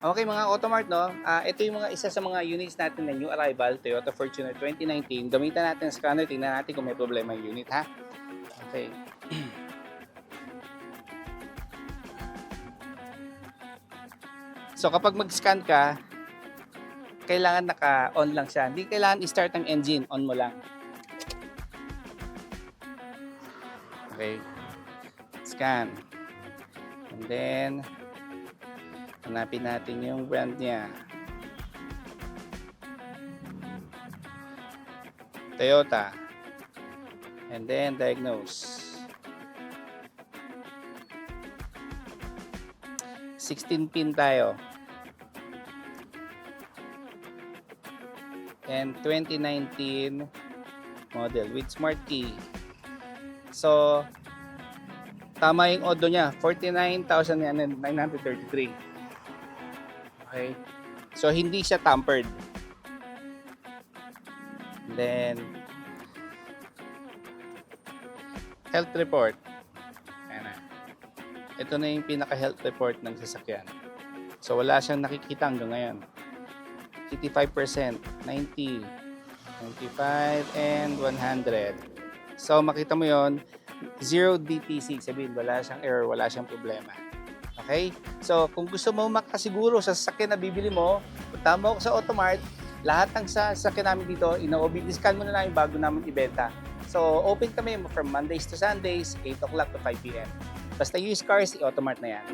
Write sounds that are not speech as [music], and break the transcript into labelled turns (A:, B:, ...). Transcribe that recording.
A: Okay mga Automart, no? Ah, ito yung mga isa sa mga units natin na new arrival, Toyota Fortuner 2019. Gamitan natin ang scanner, tingnan natin kung may problema yung unit, ha? Okay. [clears throat] So kapag mag-scan ka, kailangan naka-on lang siya. Hindi kailangan i-start ang engine, on mo lang. Okay. Scan. And then, hanapin natin yung brand niya. Toyota. And then, diagnose. 16 pin tayo. And 2019 model with smart key. So, tama yung odo niya. 49,933. Okay. So, hindi siya tampered. Then, health report. Ayan na. Ito na yung pinaka-health report ng sasakyan. So, wala siyang nakikita hanggang ngayon. 85%, 90, 95, and 100. So, makita mo yon zero DTC. Sabihin, wala siyang error, wala siyang problema. Okay? So, kung gusto mo makasiguro sa sasakyan na bibili mo, punta mo ako sa Automart, lahat ng sa sasakyan namin dito, ina-OB, discount mo na namin bago namin ibenta. So, open kami from Mondays to Sundays, 8 o'clock to 5 p.m. Basta used cars, i-Automart na yan.